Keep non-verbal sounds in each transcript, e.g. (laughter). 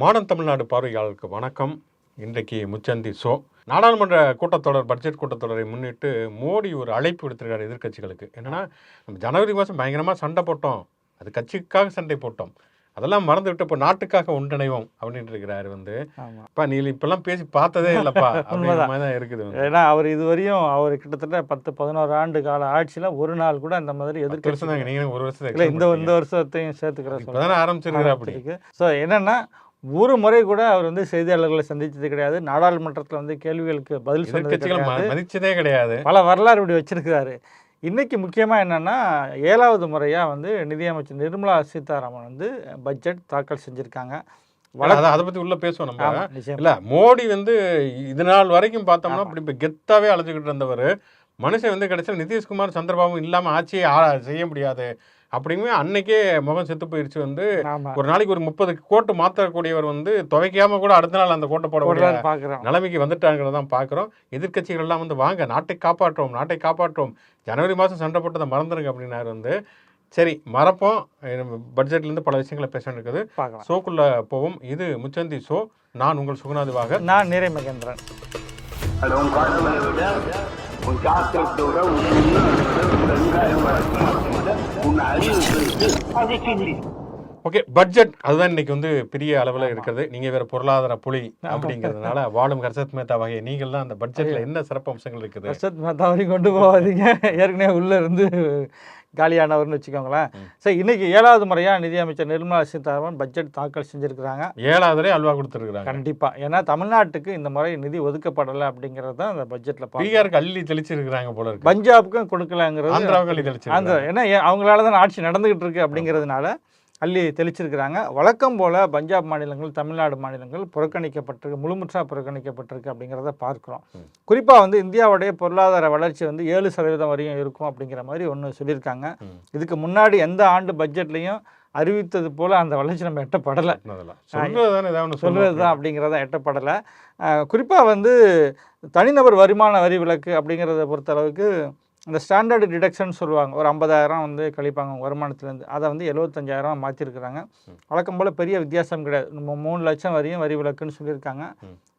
Modern Tamil Nadu பார்வையாளருக்கு வணக்கம். இன்றைக்கு முச்சந்தி show. நாடாளுமன்ற கூட்டத்தொடர் பட்ஜெட் கூட்டத்தொடரை முன்னிட்டு மோடி ஒரு அழைப்பு விடுத்திருக்காரு எதிர்க்கட்சிகளுக்கு. என்னன்னா நம்ம ஜனவரி மாதம் பயங்கரமாக சண்டை போட்டோம். அது கட்சிக்காக சண்டை போட்டோம். அதெல்லாம் மறந்துவிட்டு இப்போ நாட்டுக்காக ஒன்றிணைவோம் அப்படின்ட்டு இருக்கிறாரு வந்து. அப்பா நீ இப்பெல்லாம் பேசி பார்த்ததே இல்லைப்பா. (laughs) தான் இருக்குது. ஏன்னா அவர் இதுவரையும் அவர் கிட்டத்தட்ட பத்து பதினோரு ஆண்டு கால ஆட்சியில ஒரு நாள் கூட இந்த மாதிரி பத்து வருஷம் தாங்க ஒரு வருஷம் இல்ல இந்த இந்த வருஷத்தையும் சேர்த்துக்கிற இப்போதானே ஆரம்பிச்சிருக்கிற அப்படி ஸோ என்னன்னா ஒரு முறை கூட அவர் வந்து செய்தியாளர்களை சந்திச்சது கிடையாது. நாடாளுமன்றத்துல வந்து கேள்விகளுக்கு பதில் சொன்னது கிடையாது. மதிச்சதே கிடையாது. பல வரலாறு இப்படி வச்சிருக்கிறாரு. இன்னைக்கு முக்கியமா என்னன்னா ஏழாவது முறையா வந்து நிதியமைச்சர் நிர்மலா சீதாராமன் வந்து பட்ஜெட் தாக்கல் செஞ்சிருக்காங்க. அதை பத்தி உள்ள பேசுவோம் நம்ம. இல்ல மோடி வந்து இது நாள் வரைக்கும் பார்த்தோம்னா இப்படி இப்ப கெத்தாவே அழைச்சிக்கிட்டு இருந்தவர். மனுஷன் வந்து கடைசியில் நிதிஷ்குமார் சந்திரபாபு இல்லாம ஆட்சியை செய்ய முடியாது. அப்படிங்குமே அன்னைக்கே முகம் செத்து போயிடுச்சு வந்து. ஒரு நாளைக்கு ஒரு முப்பது கோட்டு மாற்றக்கூடியவர் வந்து துவைக்காம கூட அடுத்த நாள் அந்த கோட்டை போட நிலைமைக்கு வந்துட்டாங்கிறத தான் பார்க்குறோம் எதிர்க்கட்சிகள் எல்லாம் வந்து வாங்க நாட்டை காப்பாற்றுவோம் நாட்டை காப்பாற்றுவோம். ஜனவரி மாதம் சண்டை போட்டதை மறந்துருங்க அப்படின்னாரு வந்து. சரி மறப்போம். பட்ஜெட்லேருந்து பல விஷயங்களை பேச இருக்குது ஷோக்குள்ள போவோம். இது முச்சந்தி ஷோ. நான் உங்கள் சுகுநாதுவாக நான் நீரை மகேந்திரன். உன் ஓகே பட்ஜெட் அதுதான் இன்னைக்கு வந்து பெரிய அளவில் இருக்கிறது. நீங்க வேற பொருளாதார புலி அப்படிங்கிறதுனால வாழும் ஹர்ஷத் மேத்தா வகை நீங்கள் தான் அந்த பட்ஜெட்ல என்ன சிறப்பு அம்சங்கள் இருக்குது? வருஷத்து மேத்தா வரைக்கும் கொண்டு போகாதீங்க. ஏற்கனவே உள்ள இருந்து காலியானவர்னு வச்சுக்கோங்களேன். சரி இன்னைக்கு ஏழாவது முறையா நிதியமைச்சர் நிர்மலா சீதாராமன் பட்ஜெட் தாக்கல் செஞ்சிருக்கிறாங்க. ஏழாவதுலே அல்வா கொடுத்துருக்காங்க கண்டிப்பா. ஏன்னா தமிழ்நாட்டுக்கு இந்த முறை நிதி ஒதுக்கப்படலை அப்படிங்கிறது தான் அந்த பார்க்கணும் பீகாருக்கு அள்ளி தெளிச்சிருக்கிறாங்க போல இருக்கு. பஞ்சாபுக்கும் கொடுக்கலங்கிறது ஆந்திராவுக்கு அள்ளி ஏன்னா அவங்களால தான் ஆட்சி நடந்துகிட்டு இருக்கு அப்படிங்கிறதுனால அள்ளி தெளிச்சிருக்கிறாங்க. வழக்கம் போல பஞ்சாப் மாநிலங்கள் தமிழ்நாடு மாநிலங்கள் புறக்கணிக்கப்பட்டிருக்கு முழுமுற்றா புறக்கணிக்கப்பட்டிருக்கு அப்படிங்கிறத பார்க்குறோம். குறிப்பாக வந்து இந்தியாவுடைய பொருளாதார வளர்ச்சி வந்து ஏழு சதவீதம் வரையும் இருக்கும் அப்படிங்கிற மாதிரி ஒன்று சொல்லியிருக்காங்க. இதுக்கு முன்னாடி எந்த ஆண்டு பட்ஜெட்லையும் அறிவித்தது போல அந்த வளர்ச்சி நம்ம எட்டப்படலை. சொல்கிறது தான் அப்படிங்கிறத எட்டப்படலை. குறிப்பாக வந்து தனிநபர் வருமான வரி விலக்கு அப்படிங்கிறத பொறுத்தளவுக்கு இந்த ஸ்டாண்டர்டு டிடக்ஷன் சொல்லுவாங்க. ஒரு ஐம்பதாயிரம் வந்து கழிப்பாங்க வருமானத்துலேருந்து. அதை வந்து எழுபத்தஞ்சாயிரம் மாற்றிருக்கிறாங்க வழக்கம் போல் பெரிய வித்தியாசம் கிடையாது. நம்ம மூணு லட்சம் வரையும் வரி விலக்குன்னு சொல்லியிருக்காங்க.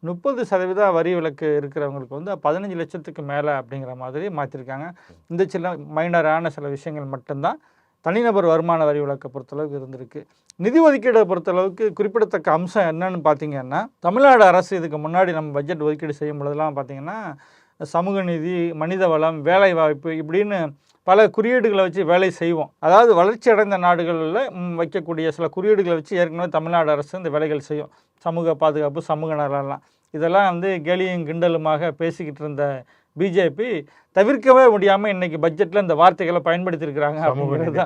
முப்பது சதவீத வரி விலக்கு இருக்கிறவங்களுக்கு வந்து பதினஞ்சு லட்சத்துக்கு மேலே அப்படிங்கிற மாதிரி மாற்றிருக்காங்க இந்த சில மைனரான சில விஷயங்கள் மட்டும்தான். தனிநபர் வருமான வரி விலக்கை பொறுத்தளவுக்கு இருந்திருக்கு. நிதி ஒதுக்கீடை பொறுத்தளவுக்கு குறிப்பிடத்தக்க அம்சம் என்னன்னு பார்த்தீங்கன்னா தமிழ்நாடு அரசு இதுக்கு முன்னாடி நம்ம பட்ஜெட் ஒதுக்கீடு செய்யும் பொழுதெல்லாம் பார்த்தீங்கன்னா சமூக நீதி மனித வளம் வேலை வாய்ப்பு இப்படின்னு பல குறியீடுகளை வச்சு வேலை செய்வோம். அதாவது வளர்ச்சி அடைந்த நாடுகளில் வைக்கக்கூடிய சில குறியீடுகளை வச்சு ஏற்கனவே தமிழ்நாடு அரசு இந்த வேலைகள் செய்யும். சமூக பாதுகாப்பு சமூக நலம்லாம் இதெல்லாம் வந்து கேலியும் கிண்டலுமாக பேசிக்கிட்டு இருந்த பிஜேபி தவிர்க்கவே முடியாமல் இன்னைக்கு பட்ஜெட்டில் இந்த வார்த்தைகளை பயன்படுத்தியிருக்கிறாங்க அப்படிங்கிறது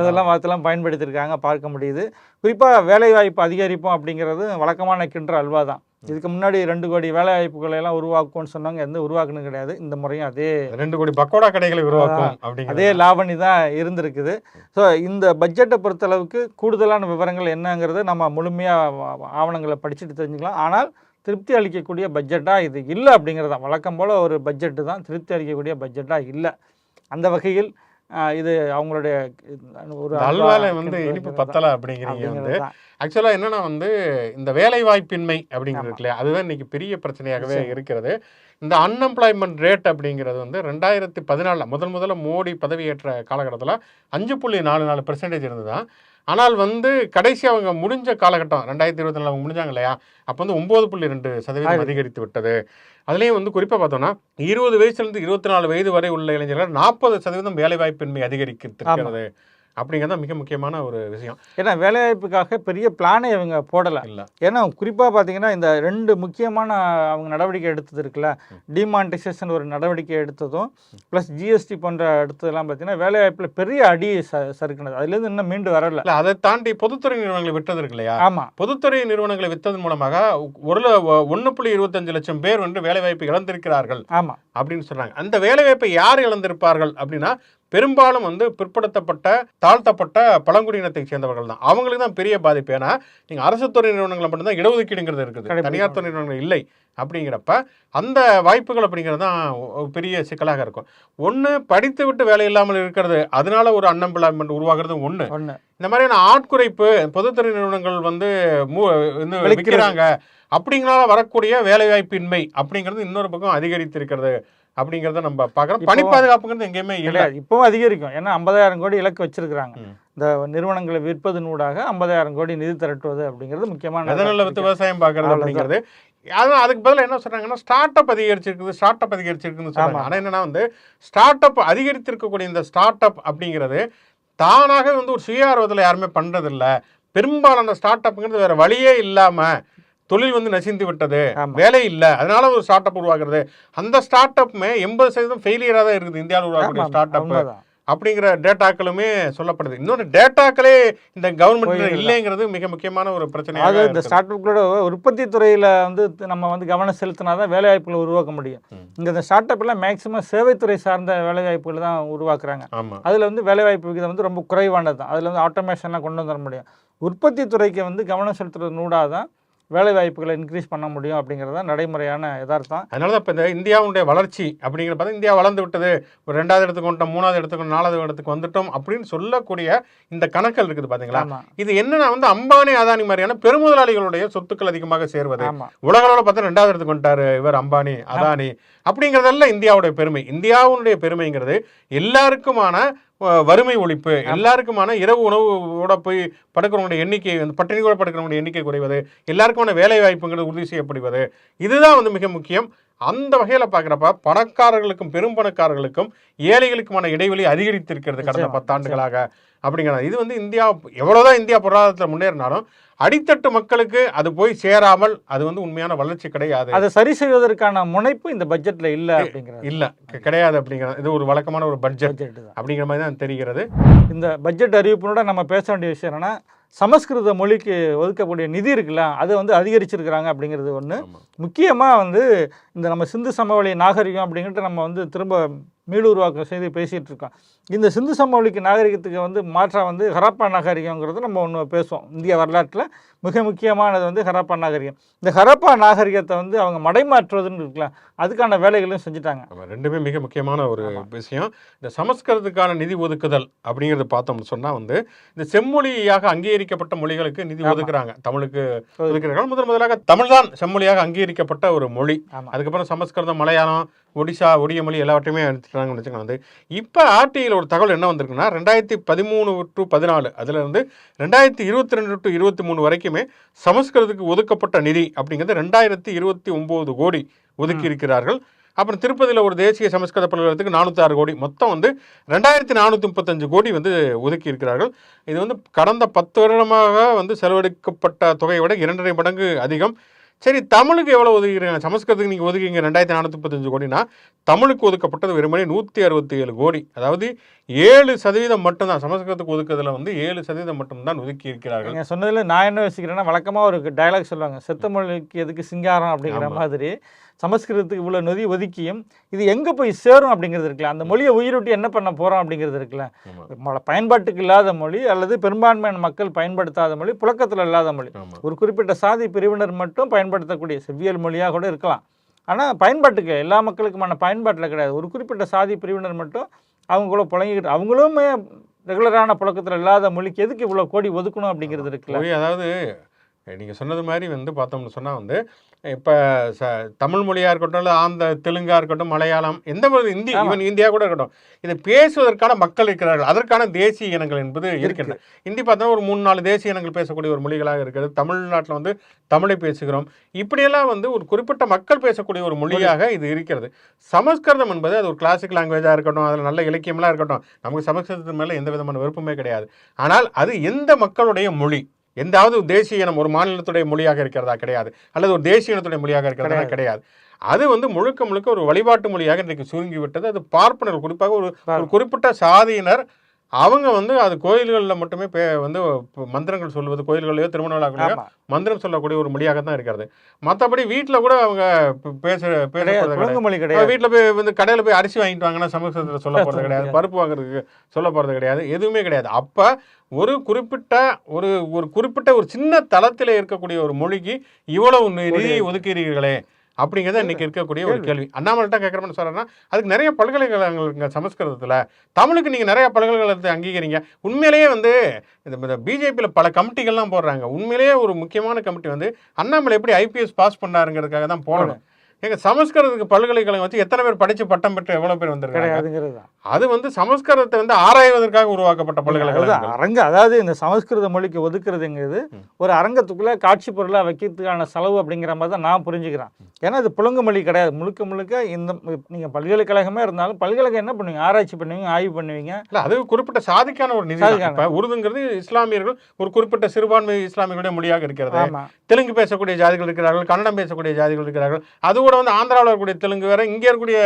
அதெல்லாம் வார்த்தைலாம் பயன்படுத்தியிருக்காங்க பார்க்க முடியுது. குறிப்பாக வேலைவாய்ப்பு அதிகரிப்போம் அப்படிங்கிறது வழக்கமான கின்ற அல்வா தான் இதுக்கு முன்னாடி ரெண்டு கோடி வேலைவாய்ப்புகளை எல்லாம் உருவாக்கும்னு சொன்னாங்க எந்த உருவாக்குனது கிடையாது. இந்த முறையும் அதே ரெண்டு கோடி பக்கோடா கடைகளை உருவாக்கும் அதே லாவணி தான் இருந்திருக்குது. ஸோ இந்த பட்ஜெட்டை பொறுத்தளவுக்கு கூடுதலான விவரங்கள் என்னங்கிறத நம்ம முழுமையாக ஆவணங்களை படிச்சுட்டு தெரிஞ்சுக்கலாம். ஆனால் திருப்தி அளிக்கக்கூடிய பட்ஜெட்டாக இது இல்லை அப்படிங்கிறது தான் வழக்கம் போல் ஒரு பட்ஜெட்டு தான் திருப்தி அளிக்கக்கூடிய பட்ஜெட்டாக இல்லை. அந்த வகையில் இது அவங்களுடைய ஒரு அல்வால வந்து இனிப்பு பத்தலை அப்படிங்கிறீங்க வந்து. அப்படிங்கிறது தான். ஆக்சுவலா என்னன்னா வந்து இந்த வேலை வாய்ப்பின்மை அப்படிங்கிறது இல்லையா? அதுதான் இன்னைக்கு பெரிய பிரச்சனையாகவே இருக்கிறது. இந்த அன்எம்ப்ளாய்மெண்ட் ரேட் அப்படிங்கிறது வந்து ரெண்டாயிரத்தி பதினாலில் முதல் முதல்ல மோடி பதவியேற்ற காலகட்டத்தில் அஞ்சு புள்ளி நாலு நாலு பெர்சன்டேஜ் இருந்ததுதான் ஆனால் வந்து கடைசி அவங்க முடிஞ்ச காலகட்டம் ரெண்டாயிரத்தி இருபத்தி நாலு அவங்க முடிஞ்சாங்க இல்லையா? அப்போ வந்து ஒம்பது புள்ளி ரெண்டு சதவீதம் அதிகரித்து விட்டது. அதுலேயும் வந்து குறிப்பாக பார்த்தோம்னா இருபது வயசுலேருந்து இருபத்தி நாலு வயது வரை உள்ள இளைஞர்கள் நாற்பது சதவீதம் வேலைவாய்ப்பின்மை அதிகரிக்கிறது அப்படிங்கிறது மிக முக்கியமான ஒரு விஷயம். ஏன்னா வேலைவாய்ப்புக்காக பெரிய பிளானை இவங்க போடலை. இல்லை. ஏன்னா குறிப்பாக பார்த்தீங்கன்னா இந்த ரெண்டு முக்கியமான அவங்க நடவடிக்கை எடுத்தது இருக்குல்ல டிமானிட்டைசேஷன் ஒரு நடவடிக்கை எடுத்ததும் ப்ளஸ் ஜிஎஸ்டி போன்ற எடுத்ததெல்லாம் பார்த்தீங்கன்னா வேலைவாய்ப்பில் பெரிய அடி ச சறுக்குனது. அதுலேருந்து இன்னும் மீண்டு வரல. இல்ல அதை தாண்டி பொதுத்துறை நிறுவனங்களை விட்டது இருக்கு இல்லையா? ஆமாம் பொதுத்துறை நிறுவனங்களை வித்ததன் மூலமாக ஒரு ஒண்ணு புள்ளி இருபத்தஞ்சு லட்சம் பேர் வந்து வேலைவாய்ப்பு இழந்திருக்கிறார்கள். ஆமாம் அப்படின்னு சொல்றாங்க. அந்த வேலைவாய்ப்பை யார் இழந்திருப்பார்கள் அப்படின்னா பெரும்பாலும் வந்து பிற்படுத்தப்பட்ட தாழ்த்தப்பட்ட பழங்குடியினத்தை சேர்ந்தவர்கள் தான். அவங்களுக்கு தான் பெரிய பாதிப்பு. ஏன்னா நீங்க அரசு துறை நிறுவனங்களை மட்டும்தான் இடஒதுக்கீடுங்கிறது இருக்குது. தனியார் துறை நிறுவனங்கள் இல்லை அப்படிங்கிறப்ப அந்த வாய்ப்புகள் அப்படிங்கிறது தான் பெரிய சிக்கலாக இருக்கும். ஒன்று படித்து விட்டு வேலை இல்லாமல் இருக்கிறது அதனால ஒரு அன்எம்ப்ளாய்மெண்ட் உருவாகிறது ஒன்று ஒண்ணு. இந்த மாதிரியான ஆட்குறைப்பு பொதுத்துறை நிறுவனங்கள் வந்து. விற்கிறாங்க அப்படிங்கனால வரக்கூடிய வேலைவாய்ப்பின்மை அப்படிங்கிறது இன்னொரு பக்கம் அதிகரித்திருக்கிறது. அப்படிங்கிறத நம்ம பார்க்குறோம். பணி பாதுகாப்புங்கிறது எங்கேயுமே இல்லை இப்பவும் அதிகரிக்கும். ஏன்னா ஐம்பதாயிரம் கோடி இலக்கு வச்சிருக்கிறாங்க. இந்த நிறுவனங்களை விற்பதனூடாக ஐம்பதாயிரம் கோடி நிதி திரட்டுவது அப்படிங்கிறது முக்கியமான வித்து விவசாயம் பார்க்கறது. அப்படிங்கிறது. அதான் அதுக்கு பதிலா என்ன சொல்றாங்கன்னா ஸ்டார்ட் அப் அதிகரிச்சிருக்குது ஸ்டார்ட் அப் அதிகரிச்சிருக்குன்னு சொல்றாங்க. ஆமா. ஆனா என்னன்னா வந்து ஸ்டார்ட் அப் அதிகரித்திருக்கக்கூடிய இந்த ஸ்டார்ட் அப் அப்படிங்கிறது தானாக வந்து ஒரு சுய ஆர்வத்தில் யாருமே பண்றது இல்ல பெரும்பாலான ஸ்டார்ட் அப்ங்கிறது வேற வழியே இல்லாம தொழில் வந்து நசிந்து விட்டது. வேலை இல்லை. அதனால ஒரு ஸ்டார்ட் அப் உருவாக்குறது. அந்த ஸ்டார்ட் அப்புமே எண்பது சதவீதம் ஃபெயிலியராக தான் இருக்குது. இந்தியாவில் உருவாக்கக்கூடிய ஸ்டார்ட் அப். அப்படிங்கிற டேட்டாக்களுமே சொல்லப்படுது. இன்னொன்று டேட்டாக்களே இந்த கவர்மெண்ட். இல்லைங்கிறது மிக முக்கியமான ஒரு அதாவது பிரச்சனையாக இந்த. ஸ்டார்ட் அப்களோட உற்பத்தி துறையில வந்து நம்ம வந்து கவனம் செலுத்தினா தான் வேலை வாய்ப்புகளை உருவாக்க முடியும். இங்க இந்த ஸ்டார்ட் அப்லாம் மேக்சிமம் சேவைத்துறை சார்ந்த வேலை வாய்ப்புகள் தான் உருவாக்குறாங்க. அதுல வந்து வேலை வாய்ப்பு விகிதம் வந்து ரொம்ப குறைவானது தான் அதுல வந்து ஆட்டோமேஷன்லாம் கொண்டு வந்துட முடியும். உற்பத்தி துறைக்கு வந்து கவனம் செலுத்துறது நூடாக தான் வேலை வாய்ப்புகளை இன்க்ரீஸ் பண்ண முடியும் அப்படிங்கிறது தான் நடைமுறையான யதார்த்தம். அதனால தான் இப்போ இந்த இந்தியாவுடைய வளர்ச்சி அப்படிங்கிற பார்த்தா இந்தியா வளர்ந்து விட்டது. ஒரு ரெண்டாவது இடத்துக்கு வந்துட்டோம் மூணாவது இடத்துக்கு நாலாவது இடத்துக்கு வந்துட்டோம் அப்படின்னு சொல்லக்கூடிய இந்த கணக்குகள் இருக்குது பாத்தீங்களா? ஆமா. இது என்னன்னா வந்து அம்பானி அதானி மாதிரியான பெருமுதலாளிகளுடைய சொத்துக்கள் அதிகமாக சேர்வது. உலக அளவில் பார்த்தா ரெண்டாவது இடத்துக்கு வந்துட்டாரு இவர் அம்பானி அதானி. அப்படிங்கிறதெல்லாம் இந்தியாவுடைய பெருமை. இந்தியாவுடைய பெருமைங்கிறது எல்லாருக்குமான வறுமை ஒழிப்பு. எல்லாருக்குமான இரவு உணவோட போய் படுக்கிறவங்களுடைய எண்ணிக்கை வந்து பட்டினி கூட படுக்கிறவங்களுடைய எண்ணிக்கை குறைவது எல்லாருக்குமான வேலை வாய்ப்புங்கிறது உறுதி செய்யப்படுவது இதுதான் வந்து மிக முக்கியம். அந்த வகையில் பார்க்குறப்ப பணக்காரர்களுக்கும் பெரும் பணக்காரர்களுக்கும் ஏழைகளுக்குமான இடைவெளி அதிகரித்திருக்கிறது கடந்த பத்தாண்டுகளாக அப்படிங்கிறது. இது வந்து இந்தியா எவ்வளோதான் இந்தியா பொருளாதாரத்தில் முன்னேறினாலும் அடித்தட்டு மக்களுக்கு அது போய் சேராமல் அது வந்து உண்மையான வளர்ச்சி கிடையாது. அதை சரி செய்வதற்கான முனைப்பு இந்த பட்ஜெட்ல இல்ல அப்படிங்கிறது. இல்ல. கிடையாது அப்படிங்கிறது இது ஒரு வழக்கமான ஒரு பட்ஜெட் அப்படிங்கிற மாதிரி தான் தெரிகிறது. இந்த பட்ஜெட் அறிவிப்பினோட நம்ம பேச வேண்டிய விஷயம் என்னன்னா சமஸ்கிருத மொழிக்கு ஒதுக்கக்கூடிய நிதி இருக்குல்ல அது வந்து அதிகரிச்சிருக்கிறாங்க அப்படிங்கிறது ஒன்று. முக்கியமாக வந்து இந்த நம்ம சிந்து சமவெளி நாகரிகம் அப்படின்ட்டு நம்ம வந்து திரும்ப மீளுருவாக்கம் செய்து பேசிகிட்டு இருக்கோம் இந்த சிந்து சமவெளிக்கு நாகரிகத்துக்கு வந்து மாற்றா வந்து ஹரப்பா நாகரிகங்கிறது நம்ம ஒன்று பேசுவோம். இந்திய வரலாற்றில் மிக முக்கியமானது வந்து ஹரப்பா நாகரிகம். இந்த ஹரப்பா நாகரிகத்தை வந்து அவங்க மடைமாற்றுவதுன்னு இருக்குல்ல அதுக்கான வேலைகளும் செஞ்சுட்டாங்க. ரெண்டுமே மிக முக்கியமான ஒரு விஷயம். இந்த சமஸ்கிருதத்துக்கான நிதி ஒதுக்குதல் அப்படிங்கிறது பார்த்தோம்னு சொன்னா வந்து இந்த செம்மொழியாக அங்கீகரிக்கப்பட்ட மொழிகளுக்கு நிதி. ஒதுக்குறாங்க. தமிழுக்கு ஒதுக்குறாங்க. முதன் முதலாக தமிழ்தான் செம்மொழியாக அங்கீகரிக்கப்பட்ட ஒரு மொழி. ஆமாம் அதுக்கப்புறம் சமஸ்கிருதம் மலையாளம் ஒடிசா ஒடிய மொழி எல்லாவற்றையுமே எடுத்துட்டாங்கன்னு வச்சுக்கோங்க வந்து இப்போ ஆர்டிஐயில் ஒரு தகவல் என்ன வந்திருக்குன்னா ரெண்டாயிரத்தி பதிமூணு டு பதினாலு அதுல இருந்து ரெண்டாயிரத்தி இருபத்தி ரெண்டு டு இருபத்தி மூணு வரைக்குமே சமஸ்கிருதத்துக்கு ஒதுக்கப்பட்ட நிதி அப்படிங்கிறது ரெண்டாயிரத்தி இருபத்தி ஒம்பது கோடி ஒதுக்கி இருக்கிறார்கள். அப்புறம் திருப்பதியில் ஒரு தேசிய சமஸ்கிருத பல்கலைக்கழகத்துக்கு நானூற்றி ஆறு கோடி. மொத்தம் வந்து ரெண்டாயிரத்தி நானூற்றி முப்பத்தஞ்சு கோடி வந்து ஒதுக்கி இருக்கிறார்கள். இது வந்து கடந்த பத்து வருடமாக வந்து செலவழிக்கப்பட்ட தொகையை விட இரண்டரை மடங்கு அதிகம். சரி தமிழுக்கு எவ்வளோ ஒதுக்கிறீங்க? சமஸ்கிருதத்துக்கு நீங்கள் ஒதுக்கிங்க ரெண்டாயிரத்தி நானூற்றி முப்பத்தஞ்சு கோடினா தமிழுக்கு ஒதுக்கப்பட்டது வெறுமனே நூற்றி அறுபத்தி ஏழு கோடி. அதாவது ஏழு சதவீதம் மட்டும்தான் சமஸ்கிருதத்துக்கு ஒதுக்குறதுல வந்து ஏழு சதவீதம் மட்டும்தான் ஒதுக்கி இருக்கிறார்கள். நீங்கள் சொன்னதில் நான் என்ன யோசிக்கிறேன்னா வழக்கமாக ஒரு டயலாக் சொல்லுவாங்க செத்த மொழிக்கு எதுக்கு சிங்காரம்? அப்படிங்கிற. மாதிரி. சமஸ்கிருதத்துக்கு இவ்வளோ நிதி ஒதுக்கியும் இது எங்கே போய் சேரும் அப்படிங்கிறது இருக்குல்ல. அந்த மொழியை உயிரூட்டி என்ன பண்ண போகிறோம் அப்படிங்கிறது இருக்குல்ல. பயன்பாட்டுக்கு இல்லாத மொழி அல்லது பெரும்பான்மையான மக்கள் பயன்படுத்தாத மொழி புழக்கத்தில் இல்லாத மொழி. ஒரு குறிப்பிட்ட சாதி பிரிவினர் மட்டும் பயன்படுத்தக்கூடிய செவ்வியல் மொழியாக கூட இருக்கலாம். ஆனால் பயன்பாட்டுக்கு எல்லா மக்களுக்குமான பயன்பாட்டில் கிடையாது. ஒரு குறிப்பிட்ட சாதி பிரிவினர் மட்டும் அவங்க கூட புழங்கிக்கிட்டு அவங்களுமே ரெகுலரான புழக்கத்தில் இல்லாத மொழிக்கு எதுக்கு இவ்வளோ கோடி ஒதுக்கணும் அப்படிங்கிறது இருக்குல்ல. அதாவது நீங்கள் சொன்னது மாதிரி வந்து பார்த்தோம்னு சொன்னால் வந்து இப்போ ச தமிழ் மொழியாக இருக்கட்டும் இல்லை ஆந்த தெலுங்கா இருக்கட்டும் மலையாளம் எந்த ஒரு இந்தி. ஈவன் இந்தியா கூட இருக்கட்டும் இதை பேசுவதற்கான மக்கள் இருக்கிறார்கள். அதற்கான தேசிய இனங்கள் என்பது இருக்கின்றன. ஹிந்தி பார்த்தா ஒரு மூணு நாலு தேசிய இனங்கள் பேசக்கூடிய ஒரு மொழிகளாக இருக்கிறது. தமிழ்நாட்டில் வந்து தமிழை பேசுகிறோம். இப்படியெல்லாம் வந்து ஒரு குறிப்பிட்ட மக்கள் பேசக்கூடிய ஒரு மொழியாக இது இருக்கிறது. சமஸ்கிருதம் என்பது அது ஒரு கிளாசிக் லாங்குவேஜாக இருக்கட்டும் அதில் நல்ல இலக்கியமெல்லாம் இருக்கட்டும் நமக்கு சமஸ்கிருதத்தின் மேலே எந்த விதமான விருப்பமே கிடையாது. ஆனால் அது எந்த மக்களுடைய மொழி? எந்தாவது ஒரு தேசிய இனம் ஒரு மாநிலத்துடைய மொழியாக இருக்கிறதா? கிடையாது. அல்லது ஒரு தேசிய இனத்துடைய மொழியாக இருக்கிறதா? கிடையாது. அது வந்து முழுக்க முழுக்க ஒரு வழிபாட்டு மொழியாக இன்றைக்கு சுருங்கி விட்டது அது பார்ப்பனர் குறிப்பாக ஒரு ஒரு குறிப்பிட்ட சாதியினர் அவங்க வந்து அது கோயில்களில் மட்டுமே பே வந்து மந்திரங்கள் சொல்வது கோயில்களையோ திருமண விழாக்களையோ மந்திரம் சொல்லக்கூடிய ஒரு மொழியாக தான் இருக்கிறது. மற்றபடி வீட்டில் கூட அவங்க பேச கிடையாது. புழங்கு மொழி கிடையாது. வீட்டில் போய் வந்து கடையில் போய் அரிசி வாங்கிட்டு வாங்கன்னா சமஸ்கிருதத்தில் சொல்ல போகிறது கிடையாது. கிடையாது. பருப்பு வாங்குறதுக்கு சொல்ல போகிறது கிடையாது. எதுவுமே கிடையாது. அப்போ ஒரு குறிப்பிட்ட ஒரு ஒரு குறிப்பிட்ட ஒரு சின்ன தளத்தில் இருக்கக்கூடிய ஒரு மொழிக்கு இவ்வளவு நிதி ஒதுக்கிறீர்களே. அப்படிங்கிறது இன்னைக்கு இருக்கக்கூடிய ஒரு கேள்வி. அண்ணாமலைட்ட கேட்குறோம்னு சொல்கிறேன்னா அதுக்கு நிறைய பல்கலைக்கழகங்கள் சமஸ்கிருதத்தில் தமிழுக்கு நீங்கள் நிறைய பல்கலைக்கழகத்தை அங்கீகரிங்க. உண்மையிலேயே வந்து இந்த பிஜேபியில் பல கமிட்டிகள்லாம் போடுறாங்க. உண்மையிலேயே ஒரு முக்கியமான கமிட்டி வந்து அண்ணாமலை எப்படி ஐபிஎஸ் பாஸ் பண்ணாருங்கிறதுக்காக தான் போடணும். எங்க சமஸ்கிருதத்துக்கு பல்கலைக்கழகம் வச்சு எத்தனை பேர் படிச்சு பட்டம் பெற்று எவ்வளவு பேர் வந்திருக்காங்க? அது வந்து சமஸ்கிருதத்தை வந்து ஆராய்வதற்காக உருவாக்கப்பட்ட பல்கலைக்கழகம் அரங்க அதாவது இந்த சமஸ்கிருத மொழிக்கு ஒதுக்குறதுங்கிறது ஒரு அரங்கத்துக்குள்ள காட்சி பொருளா வைக்கிறதுக்கான செலவு அப்படிங்கிற மாதிரி தான் நான் புரிஞ்சுக்கிறேன். ஏன்னா இது புழங்கு மொழி கிடையாது. முழுக்க முழுக்க இந்த நீங்க பல்கலைக்கழகமே இருந்தாலும் பல்கலைக்கழகம் என்ன பண்ணுவீங்க? ஆராய்ச்சி பண்ணுவீங்க ஆய்வு பண்ணுவீங்க? இல்ல அது குறிப்பிட்ட சாதிக்கான ஒரு நிதி உருதுங்கிறது இஸ்லாமியர்கள் ஒரு குறிப்பிட்ட சிறுபான்மை இஸ்லாமியர்களுடைய மொழியாக இருக்கிறது. தெலுங்கு பேசக்கூடிய ஜாதிகள் இருக்கிறார்கள் கன்னடம் பேசக்கூடிய ஜாதிகள் இருக்கிறார்கள். அது கூட வந்து ஆந்திராவில் இருக்கக்கூடிய தெலுங்கு வேற இங்கே இருக்கக்கூடிய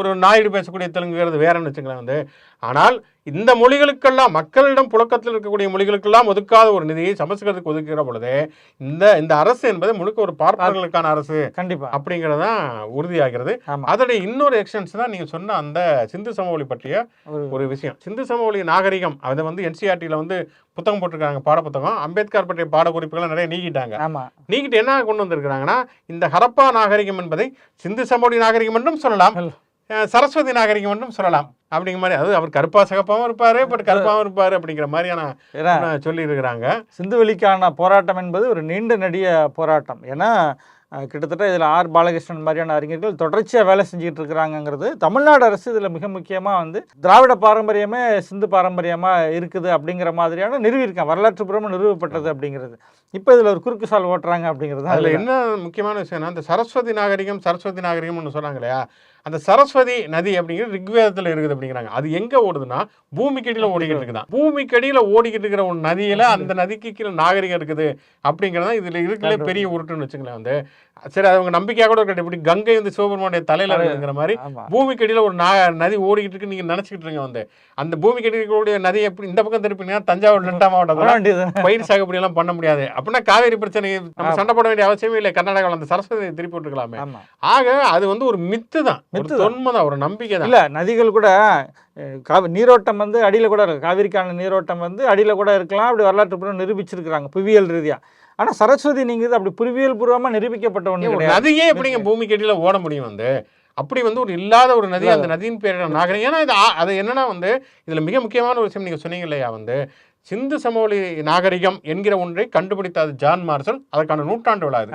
ஒரு நாயுடு பேசக்கூடிய தெலுங்கு வேறு வேறன்னு வச்சுக்கலாம் வந்து. ஆனால் இந்த மொழிகளுக்கெல்லாம் மக்களிடம் புழக்கத்தில் இருக்கக்கூடிய மொழிகளுக்கெல்லாம் ஒதுக்காத ஒரு நிதியை சமஸ்கிருதத்துக்கு ஒதுக்குகிற பொழுது இந்த இந்த அரசு என்பது முழுக்க ஒரு பார்ப்பனர்களுக்கான அரசு கண்டிப்பா. அப்படிங்கிறது தான் உறுதியாகிறது. ஆமா. அதோடைய இன்னொரு எக்ஸ்டென்ஸ் தான் நீங்க சொன்ன அந்த சிந்து சமவெளி பற்றிய ஒரு- விஷயம். சிந்து சமவெளி நாகரிகம் அதை வந்து என்சிஆர்டியில் வந்து புத்தகம் போட்டிருக்காங்க பாட புத்தகம் அம்பேத்கர் பற்றிய பாட குறிப்புகளை நிறைய நீக்கிட்டாங்க. நீக்கிட்டு என்ன கொண்டு வந்திருக்கிறாங்கன்னா இந்த ஹரப்பா நாகரிகம் என்பதை சிந்து சமவெளி நாகரிகம் என்றும் சொல்லலாம். சரஸ்வதி நாகரிகம் என்றும் சொல்லலாம். அப்படிங்கிற மாதிரி அது அவர் கருப்பா சகப்பாவும் இருப்பாரு பட் கருப்பாவும் இருப்பாரு அப்படிங்கிற மாதிரியான ஏன்னா சொல்லி இருக்கிறாங்க சிந்துவெளிக்கான போராட்டம் என்பது ஒரு நீண்ட நெடிய போராட்டம். ஏன்னா கிட்டத்தட்ட இதில் ஆர். பாலகிருஷ்ணன் மாதிரியான அறிஞர்கள் தொடர்ச்சியாக வேலை செஞ்சுட்டு இருக்கிறாங்கிறது தமிழ்நாடு அரசு இதில் மிக முக்கியமாக வந்து திராவிட பாரம்பரியமே சிந்து பாரம்பரியமாக இருக்குது அப்படிங்கிற மாதிரியான நிறுவியிருக்காங்க வரலாற்றுப்புறமும் நிறுவப்பட்டது அப்படிங்கிறது. இப்போ இதில் ஒரு குறுக்கு சால் ஓட்டுறாங்க அப்படிங்கிறது தான் அதுல. என்ன முக்கியமான விஷயம்னா இந்த சரஸ்வதி நாகரிகம் சரஸ்வதி நாகரிகம்னு சொன்னாங்க இல்லையா? அந்த சரஸ்வதி நதி அப்படிங்கிறது ரிக்வேதத்துல இருக்குது அப்படிங்கிறாங்க. அது எங்க ஓடுதுன்னா பூமிக்கடியில ஓடிக்கிட்டு இருக்குதான். பூமிக்கடியில ஓடிக்கிட்டு இருக்கிற ஒரு நதியில அந்த நதிக்கு கீழே நாகரிகம் இருக்குது அப்படிங்கிறதா இதுல இருக்கிற பெரிய உருட்டுன்னு வச்சுங்களேன் வந்து. சரி அது அவங்க நம்பிக்கையா கூட இருக்கட்டும். இப்படி கங்கை வந்து சிவபெருமானுடைய தலையில இருக்குங்கிற மாதிரி ஆமா. பூமிக்கடியில ஒரு நா நதி ஓடிக்கிட்டு இருக்கு நீங்க நினைச்சுக்கிட்டு இருங்க வந்து. அந்த பூமிக்கடியில் இருக்கக்கூடிய நதி எப்படி இந்த பக்கம் திருப்பினீங்கன்னா தஞ்சாவூர் டெல்டா வேண்டியது பயிர் சாகுபடி எல்லாம் பண்ண முடியாது. அப்படின்னா காவேரி பிரச்சனை நம்ம சண்டை போட வேண்டிய அவசியமே இல்லை. கர்நாடகாவில் அந்த சரஸ்வதி திருப்பி விட்டுருக்கலாமே. ஆக அது வந்து ஒரு மித்து தான். மித்து தான். தொன்மை தான் ஒரு நம்பிக்கை தான். இல்ல நதிகள் கூட காவி நீரோட்டம் வந்து அடியில கூட இருக்கு. காவிரிக்கான நீரோட்டம் வந்து அடியில கூட இருக்கலாம். அப்படி வரலாற்று நிரூபிச்சிருக்கிறாங்க புவியியல் ரீதியா. ஆனா சரஸ்வதி நீங்க அப்படி புவியியல் பூர்வமா நிரூபிக்கப்பட்ட கிடையாது. நதியே எப்படிங்க பூமிக்கு அடியில ஓட முடியும் வந்து? அப்படி வந்து ஒரு இல்லாத ஒரு நதி அந்த நதியின் பேர் நாகரிகம் ஏன்னா இது அது என்னன்னா வந்து இதுல மிக முக்கியமான ஒரு விஷயம் நீங்க சொன்னீங்க இல்லையா வந்து சிந்து சமவெளி நாகரிகம் என்கிற ஒன்றை கண்டுபிடித்த அது ஜான் மார்சல் அதற்கான நூற்றாண்டு விழா இது.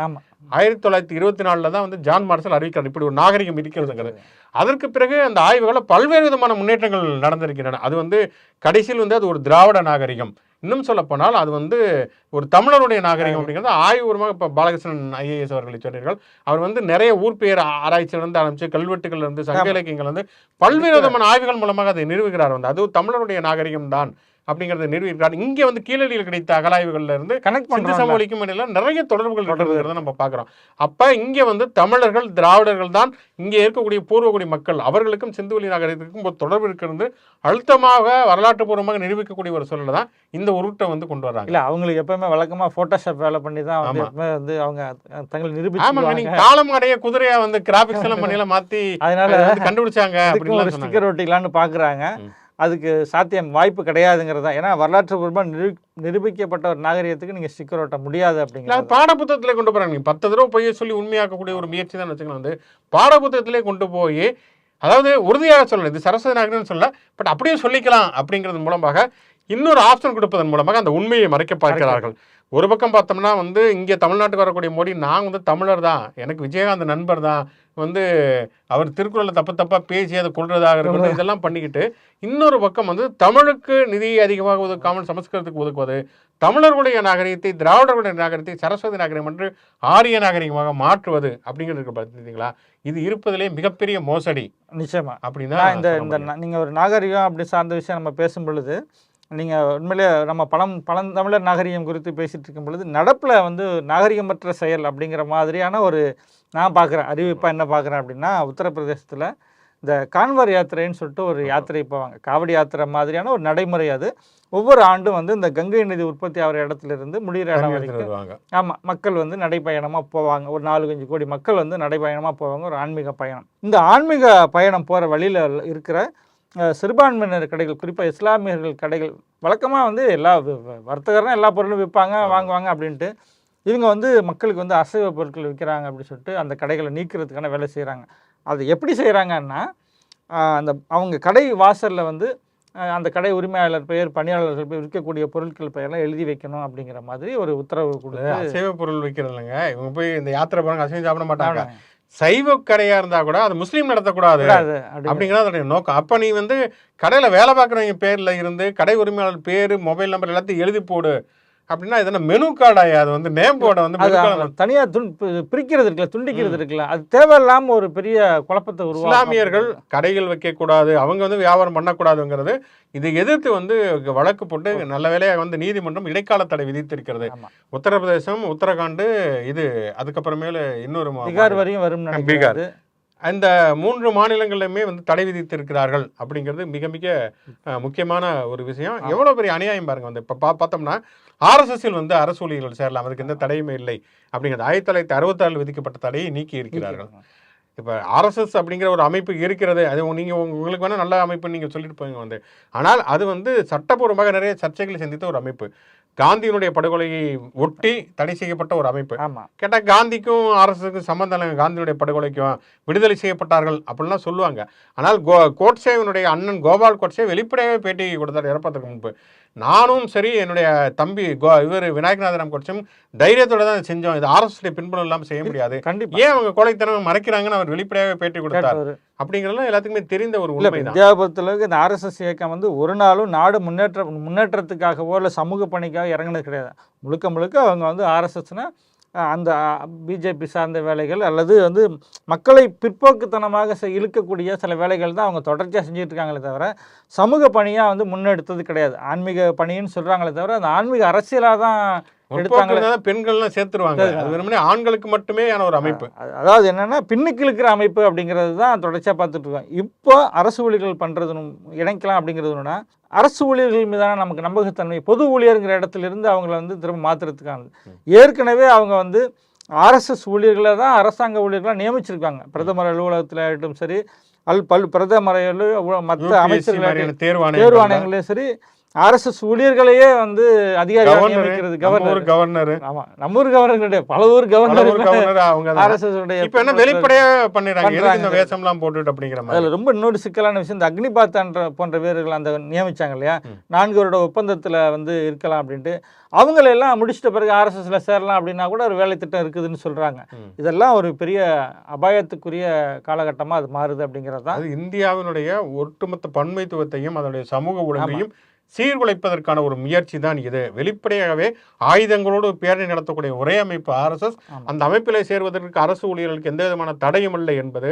ஆயிரத்தி தொள்ளாயிரத்தி இருபத்தி நாலில் தான் வந்து ஜான் மார்சல் அறிவிக்கிறார். இப்படி ஒரு நாகரிகம் இருக்கிறதுங்கிறது. அதற்கு பிறகு அந்த ஆய்வுகளில் பல்வேறு விதமான முன்னேற்றங்கள் நடந்திருக்கின்றன. அது வந்து கடைசியில் வந்து அது ஒரு திராவிட நாகரிகம். இன்னும் சொல்லப்போனால் அது வந்து ஒரு தமிழருடைய நாகரிகம் அப்படிங்கிறது ஆய்வுபூர்வமாக இப்போ பாலகிருஷ்ணன் ஐஏஎஸ் அவர்களை சொன்னீர்கள். அவர் வந்து நிறைய ஊர் பெயர் ஆராய்ச்சியிலிருந்து ஆரம்பிச்சு கல்வெட்டுகள் இருந்து சங்க. இலக்கியங்கள் இருந்து பல்வேறு விதமான ஆய்வுகள் மூலமாக அதை நிறுவுகிறார் வந்து. அது தமிழருடைய நாகரிகம் தான் அப்படிங்கிறத நிறுவிக்கிறார் இங்கே வந்து கீழடியில் கிடைத்த அகலாய்வுகள்ல இருந்து கனெக்ட் பண்றோம் சமவெளிக்கும் இடையில நிறைய தொடர்புகள் இருக்கிறத நம்ம பார்க்குறோம். அப்ப இங்க வந்து தமிழர்கள் திராவிடர்கள் தான் இங்க இருக்கக்கூடிய பூர்வகுடி மக்கள். அவர்களுக்கும் சிந்துவெளி நாகரிகத்துக்கும் ஒரு தொடர்பு இருக்கிறது அழுத்தமாக வரலாற்று பூர்வமாக நிரூபிக்கக்கூடிய ஒரு சூழலை தான் இந்த உருட்டை வந்து கொண்டு வர்றாங்க. இல்ல அவங்களுக்கு எப்பவுமே வழக்கமா போட்டோஷாப் வேலை பண்ணி தான் வந்து ஆமா. எப்பவுமே வந்து அவங்க தங்களை ஆமாங்க நிரூபிச்சுக்குவாங்க நீங்க காலம் அடைய குதிரையா வந்து கிராபிக்ஸ் எல்லாம் (laughs) பண்ணி எல்லாம் மாத்தி அதனால கண்டுபிடிச்சாங்க சொன்னாங்க. ஸ்டிக்கர் ஒட்டிக்கலான்னு பாக்குறாங்க. அதுக்கு சாத்தியம் வாய்ப்பு கிடையாதுங்கிறது தான். ஏன்னா வரலாற்று பூர்வமாக நிரூ நிரூபிக்கப்பட்ட ஒரு நாகரிகத்துக்கு நீங்கள் ஸ்டிக்கர் ஓட்ட முடியாது இல்ல, அப்படிங்கிறது பாடப்புத்தகத்திலே கொண்டு போகிறாங்க நீங்கள் பத்து தடவை பொய்ய சொல்லி உண்மையாக்கக்கூடிய ஒரு முயற்சி தான் வச்சுக்கலாம் வந்து பாடப்புத்தகத்திலே கொண்டு போய் அதாவது உறுதியாக சொல்லல இது சரஸ்வதி நாகரிகம் சொல்ல பட் அப்படியே சொல்லிக்கலாம் அப்படிங்கிறது மூலமாக இன்னொரு ஆப்ஷன் கொடுப்பதன் மூலமாக அந்த உண்மையை மறைக்க பார்க்கிறார்கள். ஒரு பக்கம் பார்த்தோம்னா வந்து இங்கே தமிழ்நாட்டுக்கு வரக்கூடிய மோடி நான் வந்து தமிழர் தான். எனக்கு விஜயகாந்த் நண்பர் தான். வந்து அவர் திருக்குறளை தப்பு தப்பாக பேசி அதை கொள்றதாக இருக்கட்டும் இதெல்லாம் பண்ணிக்கிட்டு இன்னொரு பக்கம் வந்து தமிழுக்கு நிதி அதிகமாக ஒதுக்காமல் சமஸ்கிருதத்துக்கு ஒதுக்குவது தமிழர்களுடைய நாகரிகத்தை திராவிடர்களுடைய நாகரிகத்தை சரஸ்வதி நாகரிகம் என்று ஆரிய நாகரிகமாக மாற்றுவது அப்படிங்கிறது பார்த்தீங்களா இது இருப்பதிலே மிகப்பெரிய மோசடி. நிச்சயமா. அப்படின்னு இந்த இந்த முடியும். நா- நீங்க ஒரு நாகரிகம் அப்படி சார்ந்த விஷயம் நம்ம பேசும் பொழுது நீங்க உண்மையிலே நம்ம பழம் பழந்தமிழர் நாகரிகம் குறித்து பேசிட்டு இருக்கும் பொழுது நடப்புல வந்து நாகரிகமற்ற செயல் அப்படிங்கிற மாதிரியான ஒரு நான் பார்க்குறேன். அறிவிப்பா என்ன பார்க்குறேன் அப்படின்னா உத்தரப்பிரதேசத்துல இந்த கான்வர் யாத்திரைன்னு சொல்லிட்டு ஒரு யாத்திரை போவாங்க. காவடி யாத்திரை மாதிரியான ஒரு நடைமுறை அது. ஒவ்வொரு ஆண்டும் வந்து இந்த கங்கை நதி உற்பத்தி ஆகிற இடத்துல இருந்து முடிகிற இடம் வரைக்கும் ஆமாம் மக்கள் வந்து நடைப்பயணமாக போவாங்க. ஒரு நாலு அஞ்சு கோடி மக்கள் வந்து நடைப்பயணமாக போவாங்க. ஒரு ஆன்மீக பயணம். இந்த ஆன்மீக பயணம் போகிற வழியில் இருக்கிற சிறுபான்மையினர் கடைகள் குறிப்பாக இஸ்லாமியர்கள் கடைகள் வழக்கமாக வந்து எல்லா வர்த்தகர்னா எல்லா பொருளும் விற்பாங்க வாங்குவாங்க அப்படின்ட்டு. இவங்க வந்து மக்களுக்கு வந்து அசைவ பொருட்கள் விற்கிறாங்க அப்படின்னு சொல்லிட்டு அந்த கடைகளை நீக்கிறதுக்கான வேலை செய்கிறாங்க அது எப்படி செய்கிறாங்கன்னா அந்த அவங்க கடை வாசலில் வந்து அந்த கடை உரிமையாளர் பெயர் பணியாளர்கள் பெயர் விற்கக்கூடிய பொருட்கள் பெயர்லாம் எழுதி வைக்கணும் அப்படிங்கிற மாதிரி ஒரு உத்தரவு கொடுத்து அசைவ பொருள் விற்கிறது இல்லைங்க இவங்க போய் இந்த யாத்திரை போறாங்க அசைவம் சாப்பிட மாட்டாங்க. சைவ கடையா இருந்தா கூட அது முஸ்லீம் நடத்தக்கூடாது. கூடாது அப்படி அப்படிங்கிறது அதோடைய நோக்கம். அப்ப நீ வந்து கடையில வேலை பார்க்குறவங்க பேர்ல இருந்து கடை உரிமையாளர் பேரு மொபைல் நம்பர் எல்லாத்தையும் எழுதி போடு. அப்படின்னா இது என்ன மெனு கார்டாயா அது வந்து நேம் போர்டை வந்து அது menu card அவங்க தனியா துண் பிரிக்கிறது இருக்குல்ல துண்டிக்கிறது இருக்குல்ல. அது தேவையில்லாம ஒரு பெரிய குழப்பத்தை உருவாக்கும் இஸ்லாமியர்கள் கடைகள் வைக்கக்கூடாது அவங்க வந்து வியாபாரம் பண்ணக்கூடாதுங்கிறது இதை எதிர்த்து வந்து வழக்கு போட்டு நல்ல வேலையாக வந்து நீதிமன்றம் இடைக்கால தடை விதித்திருக்கிறது. உத்தரப்பிரதேசம் உத்தரகாண்ட் இது அதுக்கப்புறமேல இன்னொரு பீகார் வரையும் வரும் பீகார். அந்த மூன்று மாநிலங்களிலுமே வந்து தடை விதித்திருக்கிறார்கள் அப்படிங்கிறது மிக மிக முக்கியமான ஒரு விஷயம். எவ்வளவு பெரிய அநியாயம் பாருங்க. வந்து இப்போ பா பார்த்தோம்னா ஆர்எஸ்எஸ்ஸில் வந்து அரசு ஊழியர்கள் சேரலாம். அதுக்கு எந்த தடையுமே இல்லை அப்படிங்கிறது. ஆயிரத்தி தொள்ளாயிரத்தி அறுபத்தாறில் விதிக்கப்பட்ட தடையை நீக்கி இருக்கிறார்கள். இப்போ ஆர்எஸ்எஸ் அப்படிங்கிற ஒரு அமைப்பு இருக்கிறது. அது நீங்கள் உங்களுக்கு வேணால் நல்ல அமைப்புன்னு நீங்கள் சொல்லிட்டு போங்க வந்து. ஆனால் அது வந்து சட்டப்பூர்வமாக நிறைய சர்ச்சைகளை சந்தித்த ஒரு அமைப்பு. காந்தியினுடைய படுகொலையை ஒட்டி தடை செய்யப்பட்ட ஒரு அமைப்பு. கேட்டால் காந்திக்கும் ஆர்எஸ்எஸ்க்கும் சம்மந்தம் இல்லைங்க. காந்தியுடைய படுகொலைக்கும் விடுதலை செய்யப்பட்டார்கள் அப்படிலாம் சொல்லுவாங்க. ஆனால் கோ கோட்சேவனுடைய அண்ணன் கோபால் கோட்சே வெளிப்படையாகவே பேட்டி கொடுத்தார். இறப்பதற்கு முன்பு. நானும் சரி என்னுடைய தம்பி கோ இவர் விநாயகநாதனம் கோட்சம் தைரியத்தோட தான் செஞ்சோம். இது ஆர்எஸ்எஸ் பின்புலம் இல்லாமல் செய்ய முடியாது. கண்டிப்பா. ஏன் அவங்க கொலைத்தனம் மறைக்கிறாங்கன்னு அவர் வெளிப்படையாகவே பேட்டி கொடுத்தார். அப்படிங்கிறதுலாம் எல்லாத்துக்குமே தெரிந்த ஒரு உண்மைதான். இந்தியாவை பொறுத்தளவுக்கு இந்த ஆர்எஸ்எஸ் இயக்கம் வந்து ஒரு நாளும் நாடு முன்னேற்ற முன்னேற்றத்துக்காகவோ இல்லை சமூக பணிக்காக இறங்குனது கிடையாது. முழுக்க முழுக்க அவங்க வந்து ஆர்எஸ்எஸ்னா அந்த பிஜேபி சார்ந்த வேலைகள் அல்லது வந்து மக்களை பிற்போக்குத்தனமாக செ- இழுக்கக்கூடிய சில வேலைகள் தான் அவங்க தொடர்ச்சியாக செஞ்சுட்டு இருக்காங்களே தவிர சமூக பணியாக வந்து முன்னெடுத்தது கிடையாது. ஆன்மீக பணின்னு சொல்கிறாங்களே தவிர அந்த ஆன்மீக அரசியலாக தான் தான் பெண்கள்லாம் சேர்த்துருவாங்க. அது வெறுமனே ஆண்களுக்கு மட்டுமே ஒரு அமைப்பு. அதாவது என்னன்னா பின்னுக்கு இழுக்கிற அமைப்பு அப்படிங்கிறது தான் தொடர்ச்சியாக பார்த்துட்டு இருக்கோம். இப்போ அரசு ஊழியர்கள் பண்ணுறது இணைக்கலாம் அப்படிங்கிறதுனா அரசு ஊழியர்கள் மீதான நமக்கு நம்பகத்தன்மை பொது ஊழியருங்கிற இடத்துல இருந்து அவங்கள வந்து திரும்ப மாற்றுறதுக்கானது ஏற்கனவே அவங்க வந்து ஆர்எஸ்எஸ் ஊழியர்களை தான் அரசாங்க ஊழியர்களாக நியமிச்சிருக்காங்க. பிரதமர் அலுவலகத்தில் ஆகட்டும் சரி அல் பல் பிரதமர் மற்ற அமைச்சர்கள் மாதிரியான தேர்வாணையம் தேர்வாணையங்களே சரி ஆர்எஸ்எஸ் ஊழியர்களையே வந்து அதிகாரியாக கவர்னர் நியமிக்கிறது கவர்னர். கவர்னர். ஆமா நம்ம ஊர் கவர்னர் கிடையாது பல ஊர் கவர்னர் கவர்னர் அவங்க. ஆர்எஸ்எஸ் உடைய இப்ப என்ன வெளிப்படையா பண்ணிடுறாங்க? இந்த. வேஷம்லாம் போட்டுட்டு அப்படிங்கிற மாதிரி? அதில் ரொம்ப இன்னொரு சிக்கலான விஷயம். இந்த அக்னிபாத்தான்ற போன்ற வீரர்கள் அந்த நியமிச்சாங்க இல்லையா. நான்கு வருட ஒப்பந்தத்தில் வந்து இருக்கலாம் அப்படின்ட்டு. அவங்களெல்லாம் முடிச்சிட்ட பிறகு ஆர்எஸ்எஸ்ல சேரலாம் அப்படின்னா கூட ஒரு வேலை திட்டம் இருக்குதுன்னு சொல்றாங்க. இதெல்லாம் ஒரு பெரிய அபாயத்துக்குரிய காலகட்டமா அது மாறுது அப்படிங்கிறது தான் அது இந்தியாவினுடைய ஒட்டுமொத்த பன்மைத்துவத்தையும் அதனுடைய சமூக ஒழுங்கையும் சீர்குலைப்பதற்கான ஒரு முயற்சி தான் இது. வெளிப்படையாகவே ஆயுதங்களோடு பேரணி நடத்தக்கூடிய ஒரே அமைப்பு ஆர்எஸ்எஸ். அந்த அமைப்பிலே சேர்வதற்கு அரசு ஊழியர்களுக்கு எந்த விதமான தடையும் இல்லை என்பது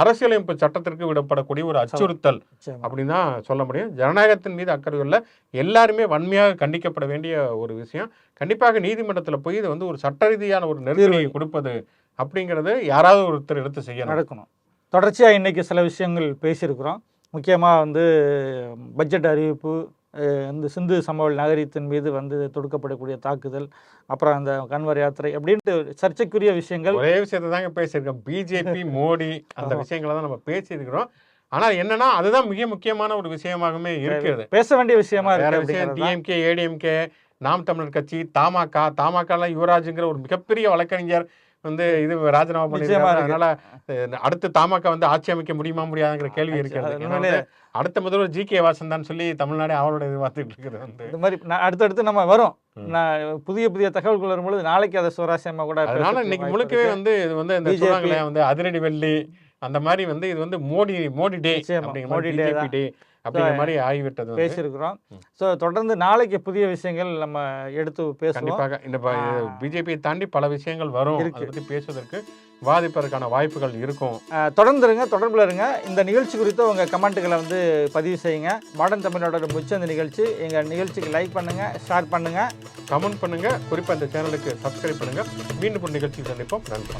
அரசியலமைப்பு சட்டத்திற்கு விடப்படக்கூடிய ஒரு அச்சுறுத்தல். அப்படின்னு தான் சொல்ல முடியும். ஜனநாயகத்தின் மீது அக்கறை உள்ள எல்லாருமே வன்மையாக கண்டிக்கப்பட வேண்டிய ஒரு விஷயம். கண்டிப்பாக நீதிமன்றத்தில் போய் இது வந்து ஒரு சட்ட ரீதியான ஒரு நெருக்கடியை கொடுப்பது அப்படிங்கிறது யாராவது ஒருத்தர் எடுத்து செய்யணும். நடக்கணும். தொடர்ச்சியாக இன்னைக்கு சில விஷயங்கள் பேசியிருக்கிறோம். முக்கியமாக வந்து பட்ஜெட் அறிவிப்பு இந்த சிந்து சமவெளி நகரத்தின் மீது வந்து தொடுக்கப்படக்கூடிய தாக்குதல் அப்புறம் அந்த கன்வர் யாத்திரை அப்படின்ட்டு சர்ச்சைக்குரிய விஷயங்கள் ஒரே விஷயத்தை தாங்க பேசியிருக்கோம் பிஜேபி (laughs) மோடி அந்த. விஷயங்களை தான் நம்ம பேசியிருக்கிறோம் ஆனால் என்னன்னா அதுதான் மிக முக்கியமான ஒரு விஷயமாகவே இருக்கிறது பேச வேண்டிய விஷயமா வேற இருக்கு விஷயம். டிஎம்கே ஏடிஎம்கே நாம் தமிழர் கட்சி தமாக தமாகலாம் யுவராஜுங்கிற ஒரு மிகப்பெரிய வழக்கறிஞர் வந்து இது ராஜினாமா இருக்கு. அதனால அடுத்து தமாக வந்து ஆட்சி அமைக்க முடியுமா முடியாதுங்கிற கேள்வி இருக்கிறது அடுத்த முதல்வர் ஜி கே வாசன் தான் சொல்லி தமிழ்நாடு அவளோட எதிர்பார்த்துட்டு இருக்கிறது வந்து இந்த மாதிரி அடுத்தடுத்து நம்ம வரும். நான் புதிய புதிய தகவல்கள் வரும்பொழுது நாளைக்கு அதை சுவாரஸ்யமா கூட அதனால இன்னைக்கு முழுக்கவே. வந்து இது வந்து இந்த வந்து அதிரடி வெள்ளி அந்த மாதிரி வந்து இது வந்து மோடி மோடி டே மோடி. டே அப்படிங்கிற மாதிரி ஆகிவிட்டது பேசியிருக்கிறோம். ஸோ தொடர்ந்து நாளைக்கு புதிய விஷயங்கள் நம்ம எடுத்து பேசுவோம். கண்டிப்பாக. இந்த. பிஜேபியை தாண்டி பல விஷயங்கள் வரும். இருக்கு. அதை பத்தி பேசுவதற்கு விவாதிப்பதற்கான வாய்ப்புகள் இருக்கும். அஹ், தொடர்ந்து இருங்க தொடர்பில் இருங்க. இந்த நிகழ்ச்சி குறித்து உங்கள் கமெண்ட்டுகளை வந்து பதிவு செய்யுங்க. மாடர்ன் தமிழோட முச்ச இந்த நிகழ்ச்சி. எங்கள் நிகழ்ச்சிக்கு லைக் பண்ணுங்கள் ஷேர் பண்ணுங்கள் கமெண்ட் பண்ணுங்க. குறிப்பா இந்த சேனலுக்கு சப்ஸ்கிரைப் பண்ணுங்க. மீண்டும் ஒரு நிகழ்ச்சியில் சந்திப்போம். நன்றி.